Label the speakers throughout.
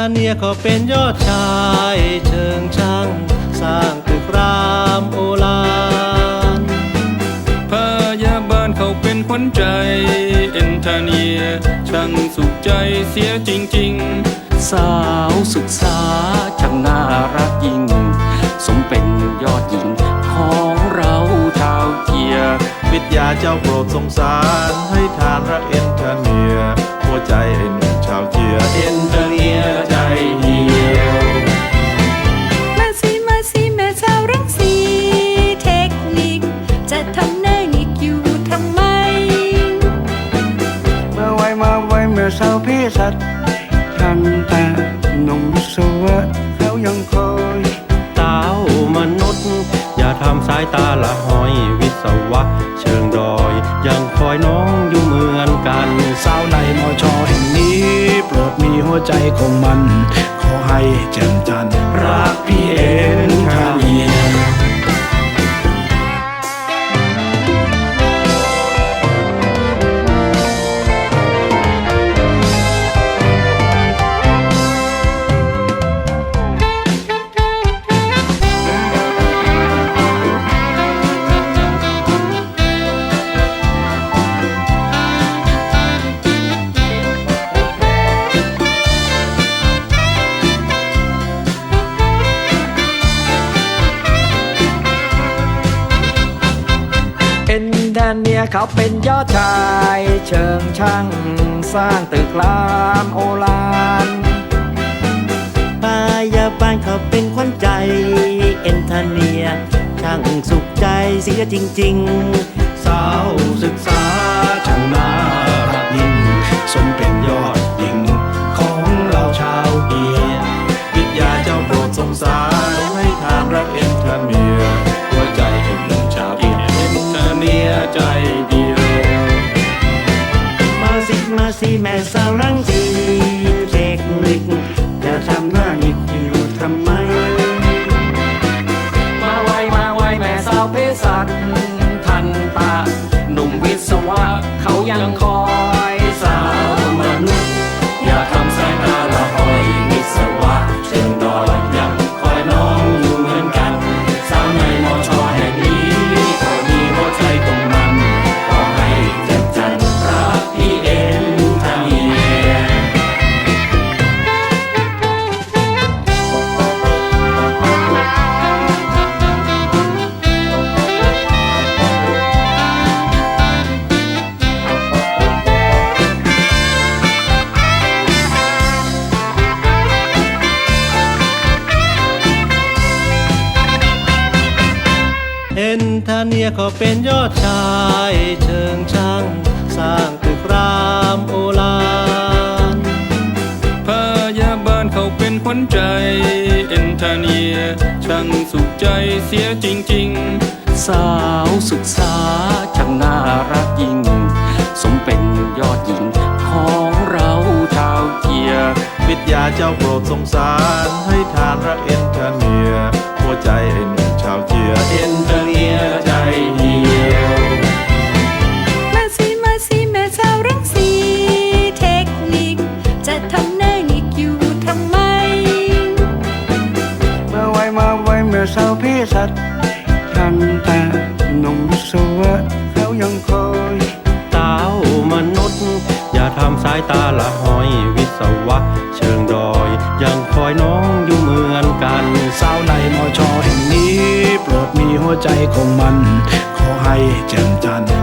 Speaker 1: เขาเป็นยอดชายเชิงช่างสร้างตึกรามโอฬาร
Speaker 2: พยาบาลเขาเป็นขวัญใจเอ็นทาเนียช่างสุขใจเสียจริง
Speaker 1: สาวศึกษาช่างน่ารักยิ่ง สมเป็นยอดหญิงของเราชาวเจีย
Speaker 3: วิทยาเจ้าโปรดสงสารให้ทานรักเอ็นเทอร์เนียหัวใจไอ้หนุ่มชาวเจียเอ็นเ
Speaker 1: ตอร์เนียใจเดียว
Speaker 4: มาสิมาสิแม่สาวรังสีเทคนิค จะทำหน้าหงิกอยู่ทำไม
Speaker 5: มาไวมาไวเมื่อสาวพี่สัตว์ทันตาหนุ่มวิศวะเขายังคอย
Speaker 1: เต้ามนุษย์ อย่าทำสายตาละ
Speaker 6: ใจของมัน ขอให้แจ่มจันทร์
Speaker 7: เนียเขาเป็นยอดชายเชิงช่างสร้างตึกรามโอฬาร
Speaker 8: พยาบาลเขาเป็นขวัญใจ เอ็นทาเนีย ช่างสุขใจเสียจริง ๆ
Speaker 6: สาวศึกษาช่างน่ารักยิ่งสมเป็นยอดหญิง ของเราชาวเอีย
Speaker 3: วิทยาเจ้าโปรดสงสาร
Speaker 8: น้าหงิกอยู่ทำไม
Speaker 9: มาไวมาไวแ
Speaker 10: ม่
Speaker 9: สาวเพศส
Speaker 10: ั
Speaker 9: ตว์
Speaker 1: เอ็นทาเนียเขาเป็นยอดชายเชิงช่าง สร้างตึกรามโอฬารๆ
Speaker 2: พยาบาลเขาเป็นขวัญใจ เอ็นทาเนียช่างสุขใจเสียจริง ๆ
Speaker 1: สาวศึกษาช่างน่ารักยิ่ง สมเป็นยอดหญิงของเราชาวเจีย
Speaker 3: วิทยาเจ้าโปรดสงสาร ให้ทานรักเอ็นเทอร์เนีย หัวใจไอ้หนุ่มชาวเจียเอ็
Speaker 1: นเต อร์เนียใจเดียว
Speaker 4: มาสิมาสิแม่สาวรังสีเทคนิค จะทำหน้าหงิกอยู่ทำไม
Speaker 5: มาไวมาไวเมื่อสาวพี่สัตว์ทันตาหนุ่มวิศวะเขายังคอย
Speaker 1: เต้ามนุษย์ อย่าทำสายตาละหอยวิศวะ เชิงดอยยัง
Speaker 6: วใจของมัน ขอให้แจ่มจันทร์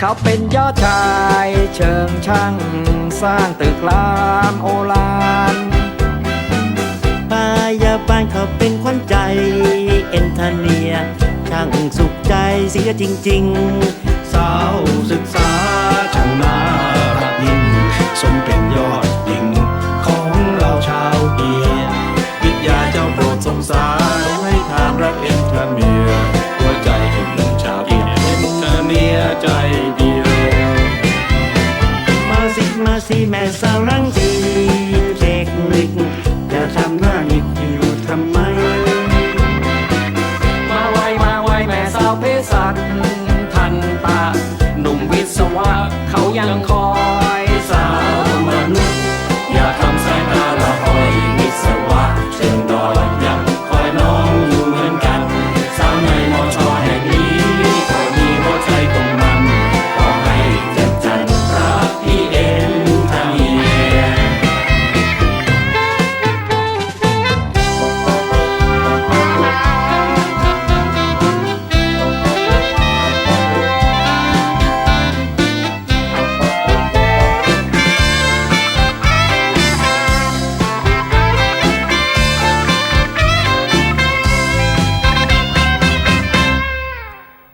Speaker 7: เขาเป็นยอดชาย เชิงช่างสร้างตึกรามโอฬา
Speaker 8: รายาบานเขาเป็นขวัญใจ เอ็นทาเนีย ช่างสุขใจเสียจริง ๆ
Speaker 6: สาวศึกษาช่างน่ารักยิ่งสมเป็นยอดหญิง ของเราชาวเอีย
Speaker 3: วิทยาเจ้าโปรดสงสารให้ทางรักเอ็นทาเนีย